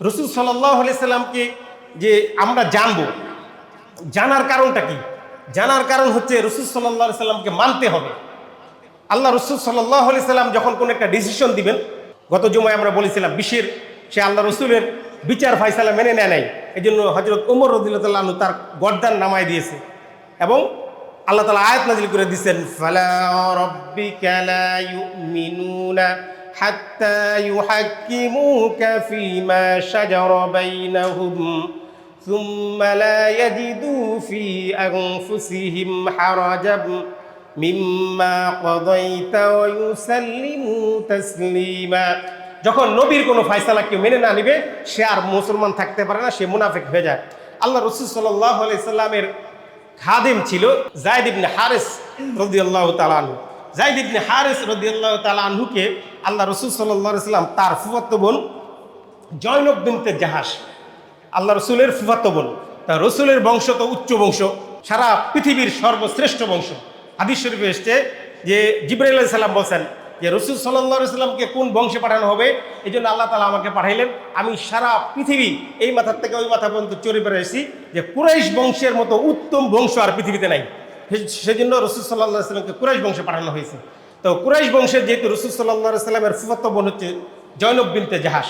রসুল সাল্লাহ সাল্লামকে যে আমরা জানব, জানার কারণটা কি? জানার কারণ হচ্ছে রসুল সাল্লাহ সাল্লামকে মানতে হবে। আল্লাহ রসুল সাল্লাহ সাল্লাম যখন কোনো একটা ডিসিশন দিবেন, গত জমায় আমরা বলেছিলাম বিশ্বের সে আল্লাহ রসুলের বিচার ফাইসালা মেনে নেয় নাই। এই জন্য হজরত উমর রদিল্লাহ তার গর্দান নামায় দিয়েছে এবং আল্লাহ তালা আয়াত নাজিল করে দিচ্ছেন লা হাত্তা ইউহাক্কিমুকা ফীমা শাজারা বাইনাহুম ثم لا يجدوا في أنفسهم حرجا مما قضيت ويسلموا تسليما যখন নবীর কোনো ফায়সালা কেউ মেনে না নিবে সে আর মুসলমান থাকতে পারে না সে মুনাফিক হয়ে যায় আল্লাহ রসুল সাল্লাহ সাল্লামের খাদিম ছিল জায়দ ইবনে হারেস রদিয়াল্লাহ তালানহু জায়দ ইবনে হারেস রদিয়াল্লাহ তালানহুকে আল্লাহ রসুল সাল্লাম তার ফুফাত্ত বোন জয়নব বিনতে জাহাজ আল্লাহ রসুলের ফুফাত্ত বোন। তা রসুলের বংশ তো উচ্চ বংশ। সারা পৃথিবীর সর্বশ্রেষ্ঠ বংশ। হাদিস শরীফে এসছে যে জিব্রাইল আলাইহিস সালাম বলছেন যে রসুল সাল্লামকে কোন বংশে পাঠানো হবে? এই জন্য আল্লাহ তালা আমাকে পাঠাইলেন। আমি সারা পৃথিবী এই মাথার থেকে ওই মাথা পর্যন্ত চড়ে বেড়েছি যে কুরাইশ বংশের মতো উত্তম বংশ আর পৃথিবীতে নাই। সেজন্য রসুল সাল্লাহ সাল্লামকে কুরাইশ বংশে পাঠানো হয়েছে। তো কুরাইশ বংশের যেহেতু রসুল সাল্লাহ সাল্লামের ফুফাত্ত বোন হচ্ছে জৈনব বিনতে জাহাজ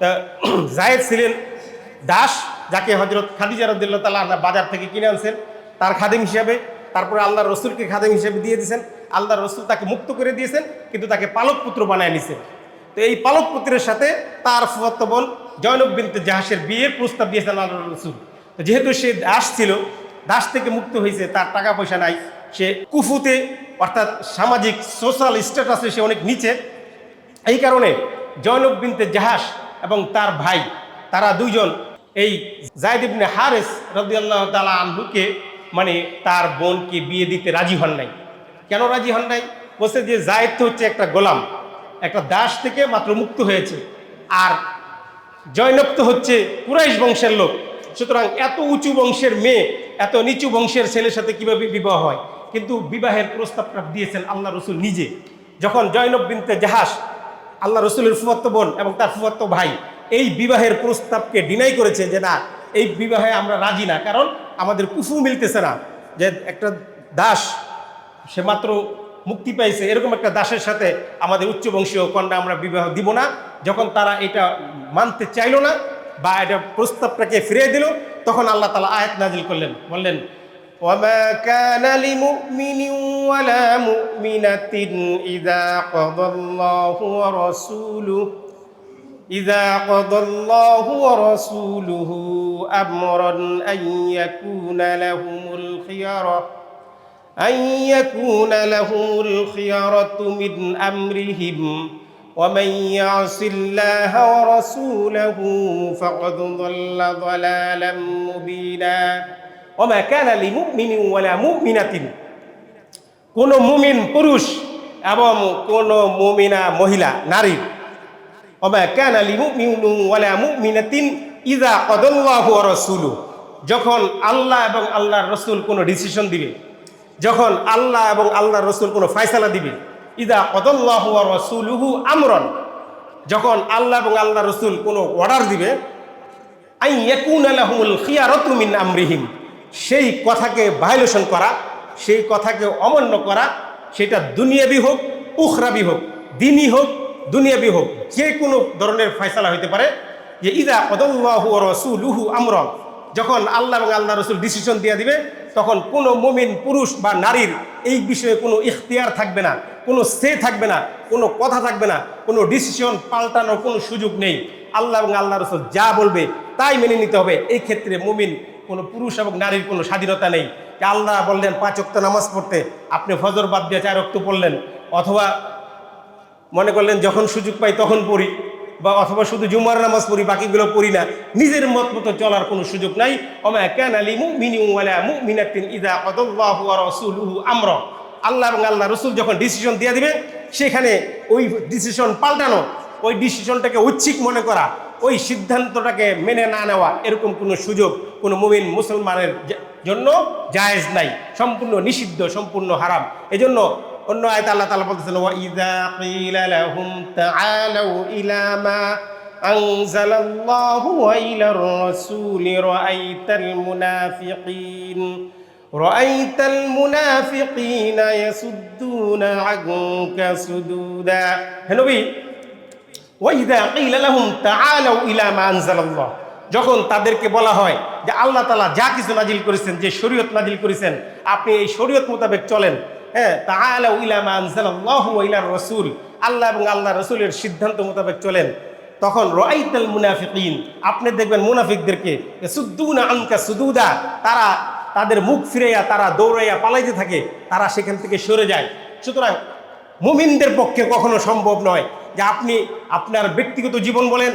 তা জায়েদ ছিলেন দাস, যাকে হজরত খাদিজা রদুল্লাহ আল্লাহ বাজার থেকে কিনে আনছেন। তার খাদিম হিসাবে, তারপরে আল্লাহ রসুলকে খাদিম হিসেবে দিয়ে দিয়েছেন। আল্লাহ রসুল তাকে মুক্ত করে দিয়েছেন, কিন্তু তাকে পালক পুত্র বানায় নিছেন তো এই পালক পুত্রের সাথে তার ফুয়াত্ত বোন জয়নব বিনতে জাহাসের বিয়ের প্রস্তাব দিয়েছেন আল্লাহ রসুল। যেহেতু সে দাস ছিল, দাস থেকে মুক্ত হয়েছে, তার টাকা পয়সা নাই সে কুফুতে, অর্থাৎ সামাজিক সোশ্যাল স্ট্যাটাসে সে অনেক নিচে। এই কারণে জয়নব বিনতে জাহাস এবং তার ভাই, তারা দুইজন এই জায়দ ইবনে হারেস রদিয়াল্লাহ তালা আনহুকে মানে তার বোনকে বিয়ে দিতে রাজি হন নাই। কেন রাজি হন নাই? বলছে যে জায়দ তো হচ্ছে একটা গোলাম, একটা দাস থেকে মাত্র মুক্ত হয়েছে। আর জয়নব তো হচ্ছে কুরাইশ বংশের লোক। সুতরাং এত উঁচু বংশের মেয়ে, এত নিচু বংশের ছেলের সাথে কীভাবে বিবাহ হয়? কিন্তু বিবাহের প্রস্তাবটা দিয়েছেন আল্লাহ রসুল নিজে। যখন জয়নব বিনতে জাহাজ আল্লাহ রসুলের ফুফাত্ত বোন এবং তার ফুফাত্ত ভাই এই বিবাহের প্রস্তাবকে ডিনাই করেছে যে না, এই বিবাহে আমরা রাজি না, কারণ আমাদের কুফু মিলতেছে না। যে একটা দাস, সে মাত্র মুক্তি পাইছে, এরকম একটা দাসের সাথে আমাদের উচ্চ বংশীয় কন্যা আমরা বিবাহ দিব না। যখন তারা এটা মানতে চাইলো না বা এটা প্রস্তাবটাকে ফিরিয়ে দিল, তখন আল্লাহ তালা আয়াত নাজিল করলেন। বললেন وما كان لمؤمن ولا مؤمنة إذا قضى الله ورسوله إذا قضى الله ورسوله أمرا أن يكون لهم الخيرة أن يكون لهم الخيرة من أمرهم ومن يعص الله ورسوله فقد ضل ضلالا مبينا. ওমা ক্যান আলী মুমিনি ওয়ালা মুমিনাতিন। কোন মুমিন পুরুষ এবং কোন মুমিনা মহিলা, নারী। ওমা ক্যান আলী মুমিনু ওয়ালা মুমিনাতিন ইদা কদল্লাহু রসুলু যখন আল্লাহ এবং আল্লাহর রসুল কোনো ডিসিশন দিবে, যখন আল্লাহ এবং আল্লাহর রসুল কোনো ফায়সালা দিবে ইদা কদল্লাহু রসুলুহু আমরন। যখন আল্লাহ এবং আল্লাহ রসুল কোনো অর্ডার দিবে আই ইয়াকুন আলাহুল মিন আমরিহিম। সেই কথাকে ভায়োলেশন করা, সেই কথাকে অমান্য করা, সেটা দুনিয়াবি হোক, উখরাবি হোক, দিনই হোক, দুনিয়াবি হোক, যে কোনো ধরনের ফয়সালা হইতে পারে। যে ইদা কদল্লাহু রসুলুহু আমর, যখন আল্লাহ এবং আল্লাহ রসুল ডিসিশন দিয়ে দিবে, তখন কোনো মুমিন, পুরুষ বা নারীর এই বিষয়ে কোনো ইখতিয়ার থাকবে না, কোনো সে থাকবে না, কোনো কথা থাকবে না, কোনো ডিসিশন পাল্টানোর কোনো সুযোগ নেই। আল্লাহ এবং আল্লাহ রসুল যা বলবে, তাই মেনে নিতে হবে। এই ক্ষেত্রে মুমিন কোনো পুরুষ এবং নারীর কোনো স্বাধীনতা নেই। আল্লাহ বললেন, পাঁচ অক্ত নামাজ পড়তে। আপনি ফজর বাদ দিয়ে চার অক্ত পড়লেন। অথবা মনে করলেন, যখন সুযোগ পাই তখন পড়ি। বা অথবা শুধু জুমার নামাজ পড়ি, বাকিগুলো পড়ি না। নিজের মত মতো চলার কোনো সুযোগ নাই। ওমা কেন আলী মুমিনি ইদা আমর। আল্লাহ এবং আল্লাহ রসুল যখন ডিসিশন দিয়ে দিবে সেখানে ওই ডিসিশন পাল্টানো, ওই ডিসিশনটাকে ঐচ্ছিক মনে করা, ওই সিদ্ধান্তটাকে মেনে না নেওয়া, এরকম কোনো সুযোগ কোনো মুমিন মুসলমানের যে- জন্য জায়েজ নাই সম্পূর্ণ নিষিদ্ধ সম্পূর্ণ হারাম এজন্য অন্য আয়তা আল্লাহ তালা বলতেছেন ওয়া ইযা কিলা লাহুম তাআলাউ ইলা মা أنزل الله وإلى الرسول رأيت المنافقين رأيت المنافقين يسدون عنك سدودا هنبي ওয়াইদা কিলা লাহুম তাআলাউ ইলা মা আনজালাল্লাহ যখন তাদেরকে বলা হয় যে আল্লাহ তালা যা কিছু নাজিল করেছেন, যে শরীয়ত নাজিল করেছেন, আপনি এই শরীয়ত মোতাবেক চলেন। হ্যাঁ ওয়া ইলা রাসূল। আল্লাহ এবং আল্লাহ রসুলের সিদ্ধান্ত মোতাবেক চলেন। তখন রাআইতাল মুনাফিকিন, আপনি দেখবেন মুনাফিকদেরকে সুদ্দুনা আনকা সুদুদা, তারা তাদের মুখ ফিরাইয়া, তারা দৌড়াইয়া পালাইতে থাকে, তারা সেখান থেকে সরে যায়। সুতরাং মুমিনদের পক্ষে কখনো সম্ভব নয় যে আপনি আপনার ব্যক্তিগত জীবন বলেন,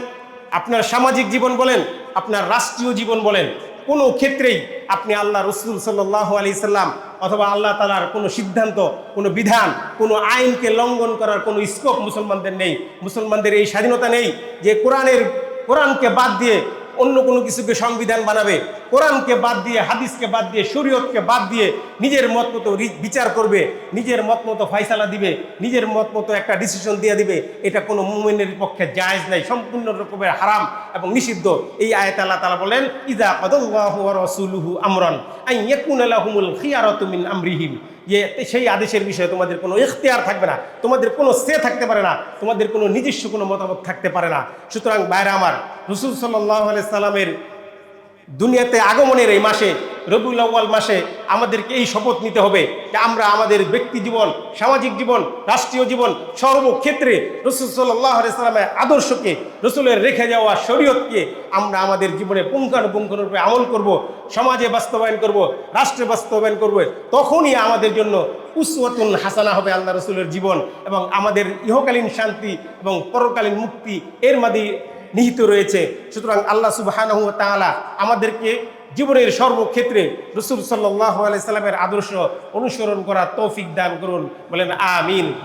আপনার সামাজিক জীবন বলেন আপনার রাষ্ট্রীয় জীবন বলেন, কোনো ক্ষেত্রেই আপনি আল্লাহ রসুল সাল্লাহ আলি সাল্লাম অথবা আল্লাহ তালার কোনো সিদ্ধান্ত, কোনো বিধান, কোনো আইনকে লঙ্ঘন করার কোনো স্কোপ মুসলমানদের নেই। মুসলমানদের এই স্বাধীনতা নেই যে কোরআনের, কোরআনকে বাদ দিয়ে অন্য কোনো কিছুকে সংবিধান বানাবে। কোরআনকে বাদ দিয়ে, হাদিসকে বাদ দিয়ে, শরীয়তকে বাদ দিয়ে নিজের মত মতো বিচার করবে, নিজের মত মতো ফয়সালা দিবে, নিজের মত মতো একটা ডিসিশন দিয়ে দিবে। এটা কোনো মুমিনের পক্ষে জায়েজ নাই, সম্পূর্ণ রকমের হারাম এবং নিষিদ্ধ। এই আয়াত আল্লাহ তাআলা বলেন, ইদা কদাল্লাহু রাসূলুহু আমরান আন ইয়াকুনা লাহুমুল খিয়ারাতু মিন আমরিহিম। যে সেই আদেশের বিষয়ে তোমাদের কোনো ইখতিয়ার থাকবে না, তোমাদের কোনো সে থাকতে পারে না, তোমাদের কোনো নিজস্ব কোনো মতামত থাকতে পারে না। সুতরাং বাইরে আমার, রসুল সাল্লাহ সাল্লামের দুনিয়াতে আগমনের এই মাসে, রবিউল আউ্য়াল মাসে আমাদেরকে এই শপথ নিতে হবে যে আমরা আমাদের ব্যক্তি জীবন, সামাজিক জীবন, রাষ্ট্রীয় জীবন সর্বক্ষেত্রে রসুল সাল্লাহ সাল্লামের আদর্শকে, রসুলের রেখে যাওয়া শরীয়তকে আমরা আমাদের জীবনে পুঙ্খানুপুঙ্খরূপে আমল করব, সমাজে বাস্তবায়ন করব, রাষ্ট্রে বাস্তবায়ন করব, তখনই আমাদের জন্য উসওয়াতুন হাসানা হবে আল্লাহ রসুলের জীবন এবং আমাদের ইহকালীন শান্তি এবং পরকালীন মুক্তি এর মাঝে নিহিত রয়েছে। সুতরাং আল্লাহ সুবাহ আমাদেরকে জীবনের সর্বক্ষেত্রে রসুল সাল্লাহ আলাইসাল্লামের আদর্শ অনুসরণ করা তৌফিক দান করুন। বলেন, আমিন।